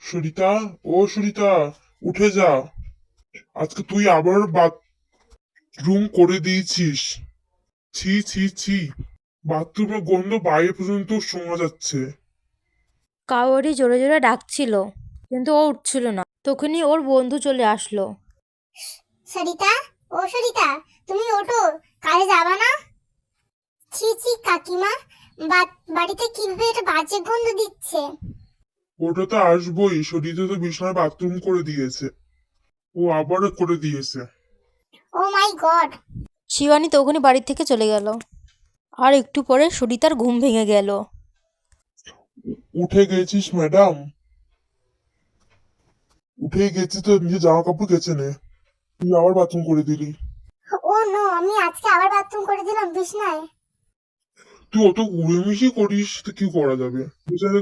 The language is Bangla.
সুরিত ও সরিতা উঠে যা। আজকে তুই আবার বাথরুম করে দিয়েছিস। ছি ছি ছি বাথরুমের গন্ধ বাইরে পর্যন্ত শোনা যাচ্ছে। কাউরি জোরে জোরে ডাকছিল কিন্তু ও উঠছিল না। তখনই ওর বন্ধু চলে আসলো। সরিতা ও সরিতা তুমি ওঠো কাজে যাবা না? ছি ছি কাকিমা বা- বাড়িতে কীভাবে এটা বাজে গন্ধ দিচ্ছে? ওটা তো আসবোই সরিতা তো বিছানায় বাথরুম করে দিয়েছে। ও আবার করে দিয়েছে। ও মাই গড শিবানী তখনই বাড়ি থেকে চলে গেল। আর একটু পরে সরিতার ঘুম ভেঙে গেল। উঠে গেছিস ম্যাডাম উঠে গেছি তো নিজে জামা কাপড় গেছে নে। তুই আবার বাথরুম করে দিলি। ও নো আমি আজকে আবার বাথরুম করে দিলাম বিছনায়। তুই অত উড়েমিশি করিস তো কি করা যাবে? বিছানা